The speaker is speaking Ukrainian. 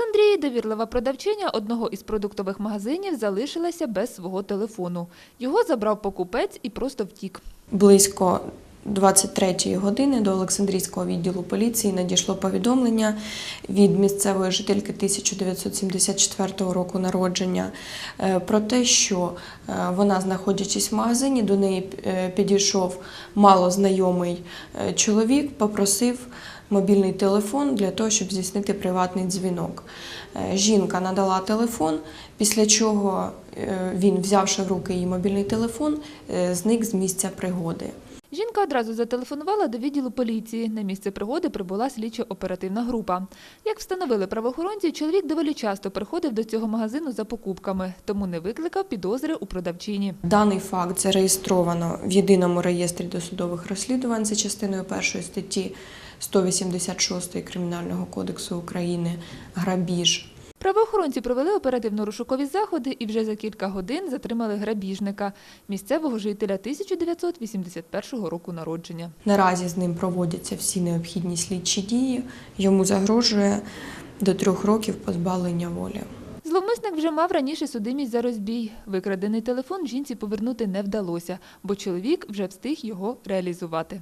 Олександрії довірлива продавчиня одного із продуктових магазинів залишилася без свого телефону. Його забрав покупець і просто втік. Близько 23-ї години до Олександрійського відділу поліції надійшло повідомлення від місцевої жительки 1974 року народження е, про те, що е, вона, знаходячись в магазині, до неї е, підійшов малознайомий чоловік, попросив мобільний телефон для того, щоб здійснити приватний дзвінок. Е, Жінка надала телефон, після чого е, він, взявши в руки її мобільний телефон, е, зник з місця пригоди. Жінка одразу зателефонувала до відділу поліції. На місце пригоди прибула слідчо-оперативна група. Як встановили правоохоронці, чоловік доволі часто приходив до цього магазину за покупками, тому не викликав підозри у продавчині. Даний факт зареєстровано в єдиному реєстрі досудових розслідувань за частиною першої статті 186 Кримінального кодексу України грабіж. Правоохоронці провели оперативно-розшукові заходи і вже за кілька годин затримали грабіжника, місцевого жителя 1981 року народження. Наразі з ним проводяться всі необхідні слідчі дії. Йому загрожує до трьох років позбавлення волі. Зловмисник вже мав раніше судимість за розбій. Викрадений телефон жінці повернути не вдалося, бо чоловік вже встиг його реалізувати.